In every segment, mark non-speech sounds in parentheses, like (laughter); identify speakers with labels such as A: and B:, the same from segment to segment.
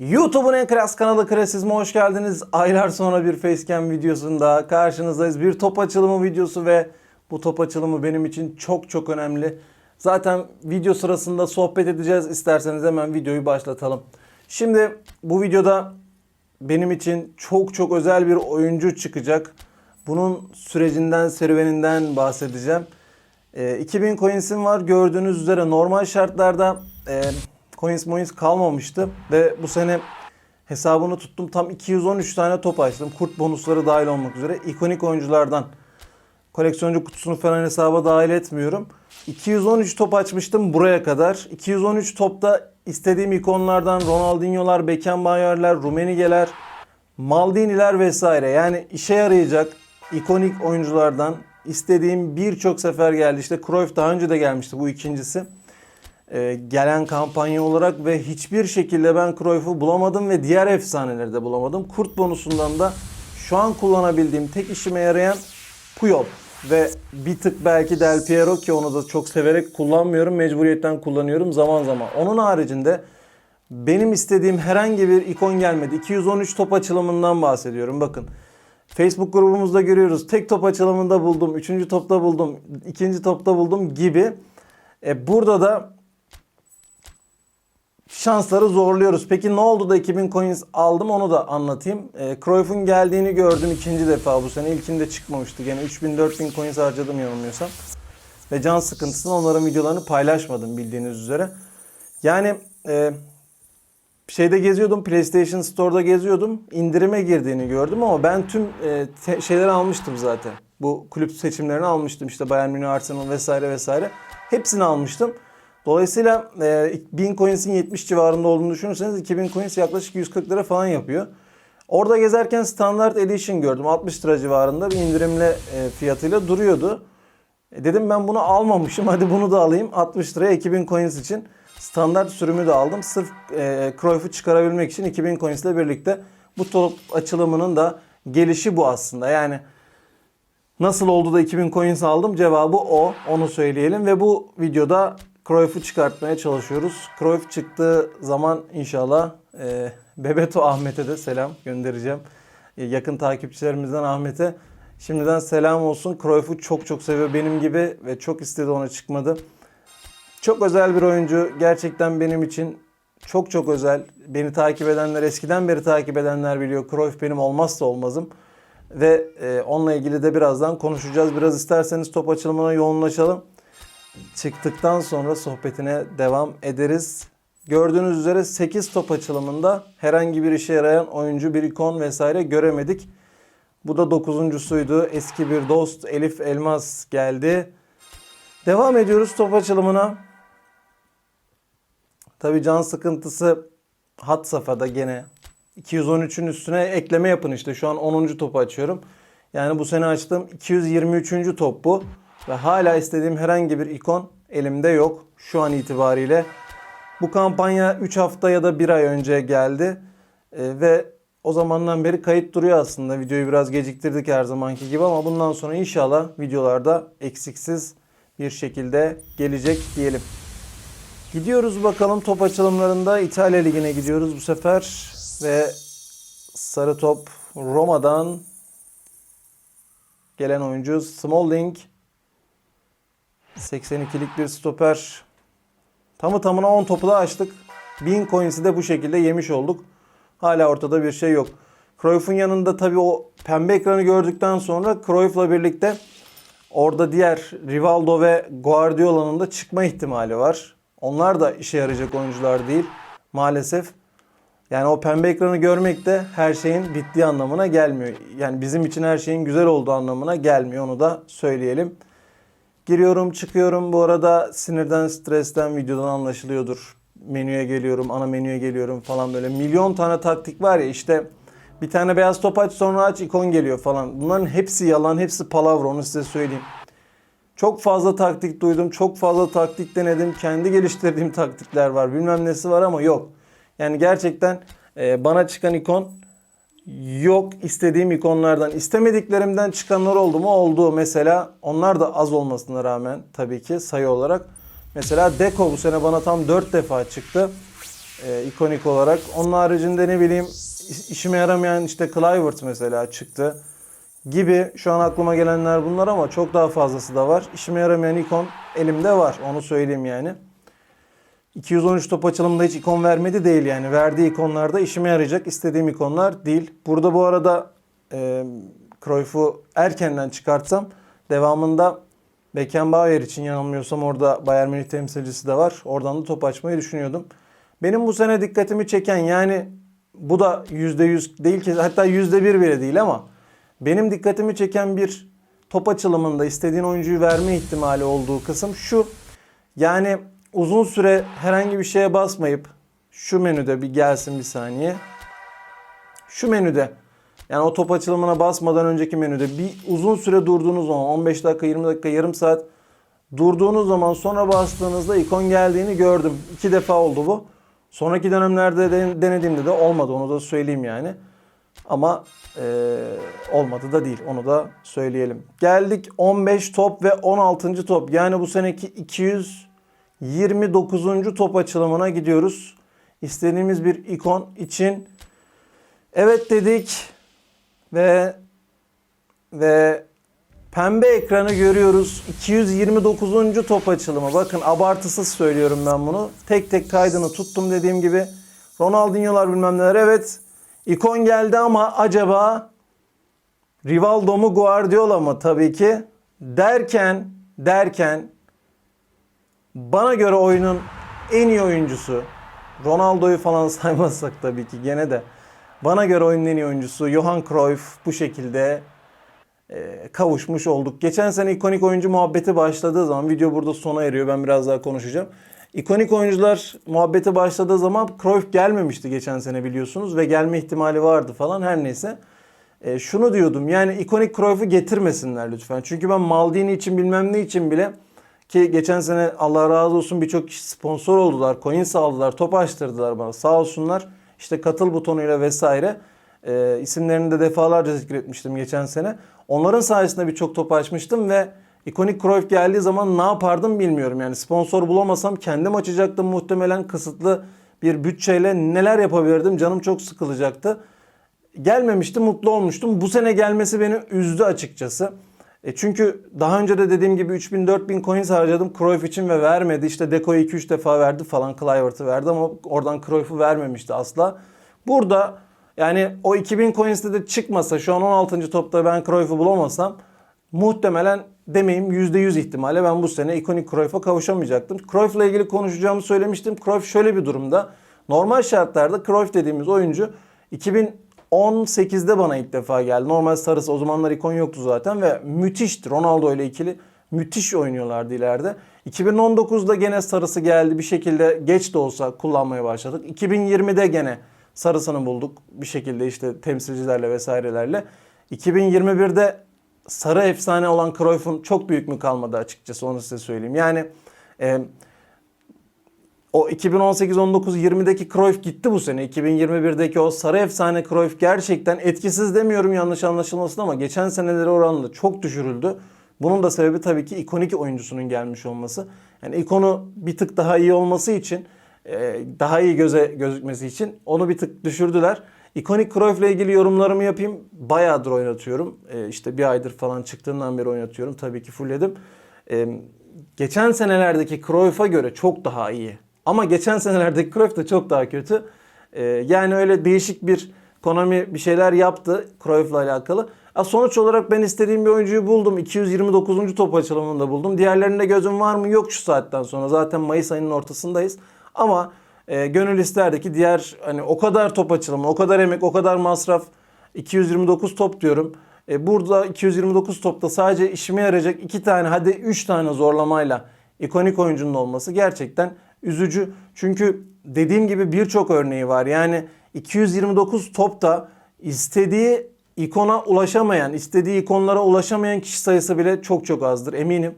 A: YouTube'un en klas kanalı Krasizm'e hoş geldiniz. Aylar sonra bir facecam videosunda karşınızdayız. Bir top açılımı videosu ve bu top açılımı benim için çok çok önemli. Zaten video sırasında sohbet edeceğiz. İsterseniz hemen videoyu başlatalım. Şimdi bu videoda benim için çok çok özel bir oyuncu çıkacak. Bunun sürecinden, serüveninden bahsedeceğim. E, 2000 coins'im var. Gördüğünüz üzere normal şartlarda e, coins moins kalmamıştı. Ve bu sene hesabını tuttum. Tam 213 tane top açtım. Kurt bonusları dahil olmak üzere. ikonik oyunculardan. Koleksiyoncu kutusunu falan hesaba dahil etmiyorum. 213 top açmıştım buraya kadar. 213 topta istediğim ikonlardan Ronaldinho'lar, Beckenbauer'ler, Rummenigge'ler, Maldini'ler vesaire. Yani işe yarayacak ikonik oyunculardan istediğim birçok sefer geldi. İşte Cruyff daha önce de gelmişti bu ikincisi. Ee, gelen kampanya olarak ve hiçbir şekilde ben Cruyff'u bulamadım ve diğer efsaneleri de bulamadım. Kurt bonusundan da şu an kullanabildiğim tek işime yarayan Puyol ve bir tık belki Del Piero ki onu da çok severek kullanmıyorum. Mecburiyetten kullanıyorum zaman zaman. Onun haricinde benim istediğim herhangi bir ikon gelmedi. 213 top açılımından bahsediyorum. Bakın Facebook grubumuzda görüyoruz. Tek top açılımında buldum. Üçüncü topta buldum. ikinci topta buldum gibi. E, burada da şansları zorluyoruz. Peki ne oldu da 2000 coins aldım onu da anlatayım. E, Cruyff'un geldiğini gördüm ikinci defa bu sene. İlkinde çıkmamıştı. Gene 3000-4000 coins harcadım yanılmıyorsam. Ve can sıkıntısından onların videolarını paylaşmadım bildiğiniz üzere. Yani e, şeyde geziyordum PlayStation Store'da geziyordum. indirime girdiğini gördüm ama ben tüm e, te- şeyleri almıştım zaten. Bu kulüp seçimlerini almıştım. İşte Bayern Münih, Arsenal vesaire vesaire. Hepsini almıştım. Dolayısıyla e, 1000 coins'in 70 civarında olduğunu düşünürseniz 2000 coins yaklaşık 140 lira falan yapıyor. Orada gezerken Standard Edition gördüm. 60 lira civarında bir indirimli e, fiyatıyla duruyordu. E, dedim ben bunu almamışım. Hadi bunu da alayım. 60 liraya 2000 coins için standart sürümü de aldım. Sırf e, Cruyff'u çıkarabilmek için 2000 coins ile birlikte bu top açılımının da gelişi bu aslında. Yani nasıl oldu da 2000 coins aldım? Cevabı o. Onu söyleyelim ve bu videoda Cruyff'u çıkartmaya çalışıyoruz. Cruyff çıktığı zaman inşallah e, Bebeto Ahmet'e de selam göndereceğim. E, yakın takipçilerimizden Ahmet'e şimdiden selam olsun. Cruyff'u çok çok seviyor benim gibi ve çok istedi ona çıkmadı. Çok özel bir oyuncu. Gerçekten benim için çok çok özel. Beni takip edenler, eskiden beri takip edenler biliyor. Cruyff benim olmazsa olmazım. Ve e, onunla ilgili de birazdan konuşacağız. Biraz isterseniz top açılımına yoğunlaşalım. Çıktıktan sonra sohbetine devam ederiz. Gördüğünüz üzere 8 top açılımında herhangi bir işe yarayan oyuncu, bir ikon vesaire göremedik. Bu da dokuzuncusuydu. Eski bir dost Elif Elmas geldi. Devam ediyoruz top açılımına. Tabi can sıkıntısı hat safhada gene. 213'ün üstüne ekleme yapın işte. Şu an 10. topu açıyorum. Yani bu sene açtığım 223. top bu. Ve hala istediğim herhangi bir ikon elimde yok. Şu an itibariyle. Bu kampanya 3 hafta ya da 1 ay önce geldi. Ee, ve o zamandan beri kayıt duruyor aslında. Videoyu biraz geciktirdik her zamanki gibi ama bundan sonra inşallah videolarda eksiksiz bir şekilde gelecek diyelim. Gidiyoruz bakalım top açılımlarında İtalya Ligi'ne gidiyoruz bu sefer ve sarı top Roma'dan gelen oyuncu Smalling 82'lik bir stoper. Tamı tamına 10 topu da açtık. 1000 coins'i de bu şekilde yemiş olduk. Hala ortada bir şey yok. Cruyff'un yanında tabii o pembe ekranı gördükten sonra Cruyff'la birlikte orada diğer Rivaldo ve Guardiola'nın da çıkma ihtimali var. Onlar da işe yarayacak oyuncular değil maalesef. Yani o pembe ekranı görmek de her şeyin bittiği anlamına gelmiyor. Yani bizim için her şeyin güzel olduğu anlamına gelmiyor. Onu da söyleyelim. Giriyorum çıkıyorum. Bu arada sinirden, stresten, videodan anlaşılıyordur. Menüye geliyorum, ana menüye geliyorum falan böyle. Milyon tane taktik var ya işte bir tane beyaz top aç sonra aç ikon geliyor falan. Bunların hepsi yalan, hepsi palavra onu size söyleyeyim. Çok fazla taktik duydum, çok fazla taktik denedim. Kendi geliştirdiğim taktikler var, bilmem nesi var ama yok. Yani gerçekten e, bana çıkan ikon yok istediğim ikonlardan. istemediklerimden çıkanlar oldu mu? Oldu. Mesela onlar da az olmasına rağmen tabii ki sayı olarak. Mesela Deco bu sene bana tam 4 defa çıktı. e, ikonik olarak. Onun haricinde ne bileyim iş- işime yaramayan işte Clivert mesela çıktı gibi şu an aklıma gelenler bunlar ama çok daha fazlası da var. İşime yaramayan ikon elimde var onu söyleyeyim yani. 213 top açılımında hiç ikon vermedi değil yani. Verdiği ikonlarda işime yarayacak istediğim ikonlar değil. Burada bu arada e, Cruyff'u erkenden çıkartsam devamında Beckenbauer için yanılmıyorsam orada Bayern Münih temsilcisi de var. Oradan da top açmayı düşünüyordum. Benim bu sene dikkatimi çeken yani bu da %100 değil ki hatta %1 bile değil ama benim dikkatimi çeken bir top açılımında istediğin oyuncuyu verme ihtimali olduğu kısım şu. Yani uzun süre herhangi bir şeye basmayıp şu menüde bir gelsin bir saniye. Şu menüde yani o top açılımına basmadan önceki menüde bir uzun süre durduğunuz zaman 15 dakika 20 dakika yarım saat durduğunuz zaman sonra bastığınızda ikon geldiğini gördüm. İki defa oldu bu. Sonraki dönemlerde de- denediğimde de olmadı onu da söyleyeyim yani. Ama eee, olmadı da değil onu da söyleyelim. Geldik 15 top ve 16. top yani bu seneki 229. top açılımına gidiyoruz. İstediğimiz bir ikon için evet dedik ve ve pembe ekranı görüyoruz. 229. top açılımı. Bakın abartısız söylüyorum ben bunu. Tek tek kaydını tuttum dediğim gibi. Ronaldinho'lar bilmem neler. Evet ikon geldi ama acaba Rivaldo mu Guardiola mı tabii ki derken derken bana göre oyunun en iyi oyuncusu Ronaldo'yu falan (laughs) saymazsak tabii ki gene de bana göre oyunun en iyi oyuncusu Johan Cruyff bu şekilde e, kavuşmuş olduk. Geçen sene ikonik oyuncu muhabbeti başladığı zaman video burada sona eriyor. Ben biraz daha konuşacağım. İkonik oyuncular muhabbeti başladığı zaman Cruyff gelmemişti geçen sene biliyorsunuz ve gelme ihtimali vardı falan her neyse. E, şunu diyordum yani ikonik Cruyff'u getirmesinler lütfen. Çünkü ben Maldini için bilmem ne için bile ki geçen sene Allah razı olsun birçok kişi sponsor oldular, coin sağladılar, top açtırdılar bana sağ olsunlar. İşte katıl butonuyla vesaire e, isimlerini de defalarca zikretmiştim geçen sene. Onların sayesinde birçok top açmıştım ve ikonik Cruyff geldiği zaman ne yapardım bilmiyorum. Yani sponsor bulamasam kendim açacaktım muhtemelen kısıtlı bir bütçeyle neler yapabilirdim canım çok sıkılacaktı gelmemişti mutlu olmuştum. Bu sene gelmesi beni üzdü açıkçası. E çünkü daha önce de dediğim gibi 3000-4000 coins harcadım Cruyff için ve vermedi. İşte Deco'yu 2-3 defa verdi falan Kluivert'ı verdi ama oradan Cruyff'u vermemişti asla. Burada yani o 2000 coins'te de çıkmasa şu an 16. topta ben Cruyff'u bulamasam muhtemelen demeyeyim %100 ihtimalle ben bu sene ikonik Cruyff'a kavuşamayacaktım. Cruyff'la ilgili konuşacağımı söylemiştim. Cruyff şöyle bir durumda. Normal şartlarda Cruyff dediğimiz oyuncu 2018'de bana ilk defa geldi. Normal sarısı o zamanlar ikon yoktu zaten ve müthişti. Ronaldo ile ikili müthiş oynuyorlardı ileride. 2019'da gene sarısı geldi bir şekilde geç de olsa kullanmaya başladık. 2020'de gene sarısını bulduk bir şekilde işte temsilcilerle vesairelerle. 2021'de sarı efsane olan Cruyff'un çok büyük mü kalmadı açıkçası onu size söyleyeyim. Yani e, o 2018-19-20'deki Cruyff gitti bu sene. 2021'deki o sarı efsane Cruyff gerçekten etkisiz demiyorum yanlış anlaşılmasın ama geçen seneleri oranla çok düşürüldü. Bunun da sebebi tabii ki ikonik oyuncusunun gelmiş olması. Yani ikonu bir tık daha iyi olması için, e, daha iyi göze gözükmesi için onu bir tık düşürdüler. İkonik Cruyff ile ilgili yorumlarımı yapayım. Bayağıdır oynatıyorum. E, işte bir aydır falan çıktığından beri oynatıyorum. Tabii ki fullledim. E, geçen senelerdeki Cruyff'a göre çok daha iyi. Ama geçen senelerdeki (laughs) Cruyff da çok daha kötü. Ee, yani öyle değişik bir Konami bir şeyler yaptı Cruyff'la alakalı. Ha, sonuç olarak ben istediğim bir oyuncuyu buldum. 229. top açılımında buldum. Diğerlerinde gözüm var mı? Yok şu saatten sonra. Zaten Mayıs ayının ortasındayız. Ama e, gönül isterdi ki diğer hani o kadar top açılımı, o kadar emek, o kadar masraf 229 top diyorum. E, burada 229 topta sadece işime yarayacak iki tane hadi 3 tane zorlamayla ikonik oyuncunun olması gerçekten üzücü. Çünkü dediğim gibi birçok örneği var. Yani 229 topta istediği ikona ulaşamayan, istediği ikonlara ulaşamayan kişi sayısı bile çok çok azdır eminim.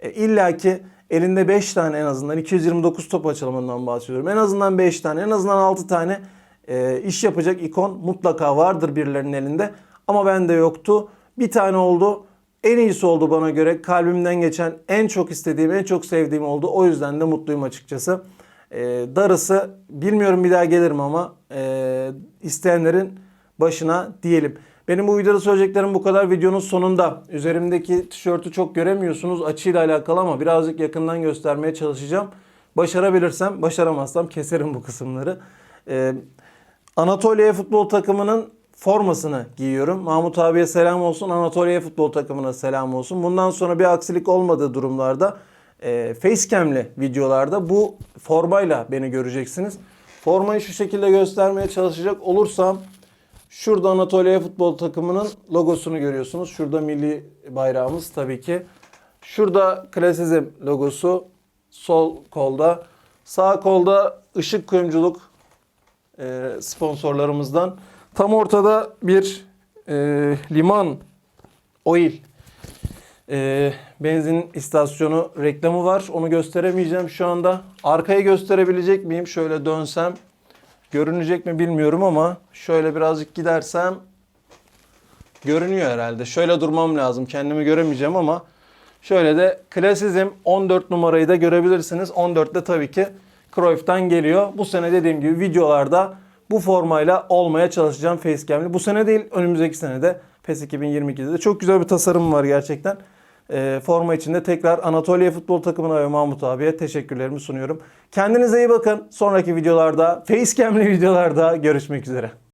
A: E, İlla ki elinde 5 tane en azından 229 top açılımından bahsediyorum. En azından 5 tane, en azından 6 tane e, iş yapacak ikon mutlaka vardır birilerinin elinde. Ama bende yoktu. Bir tane oldu. En iyisi oldu bana göre. Kalbimden geçen en çok istediğim, en çok sevdiğim oldu. O yüzden de mutluyum açıkçası. E, darısı bilmiyorum bir daha gelirim ama e, isteyenlerin başına diyelim. Benim bu videoda söyleyeceklerim bu kadar. Videonun sonunda üzerimdeki tişörtü çok göremiyorsunuz açıyla alakalı ama birazcık yakından göstermeye çalışacağım. Başarabilirsem, başaramazsam keserim bu kısımları. Ee, Anatolia futbol takımının formasını giyiyorum. Mahmut abiye selam olsun. Anatolia futbol takımına selam olsun. Bundan sonra bir aksilik olmadığı durumlarda e, facecam'li videolarda bu formayla beni göreceksiniz. Formayı şu şekilde göstermeye çalışacak olursam Şurada Anatolia futbol takımının logosunu görüyorsunuz. Şurada milli bayrağımız tabii ki. Şurada Klasizm logosu sol kolda. Sağ kolda ışık kuyumculuk e, sponsorlarımızdan. Tam ortada bir e, liman oil e, benzin istasyonu reklamı var. Onu gösteremeyeceğim şu anda. Arkayı gösterebilecek miyim? Şöyle dönsem. Görünecek mi bilmiyorum ama şöyle birazcık gidersem görünüyor herhalde. Şöyle durmam lazım. Kendimi göremeyeceğim ama şöyle de klasizm 14 numarayı da görebilirsiniz. 14 de tabii ki Cruyff'tan geliyor. Bu sene dediğim gibi videolarda bu formayla olmaya çalışacağım facecam'li. Bu sene değil önümüzdeki sene de PES 2022'de de çok güzel bir tasarım var gerçekten. Ee, forma içinde tekrar Anatolia futbol takımına ve Mahmut abiye teşekkürlerimi sunuyorum. Kendinize iyi bakın. Sonraki videolarda, facecam'li videolarda görüşmek üzere.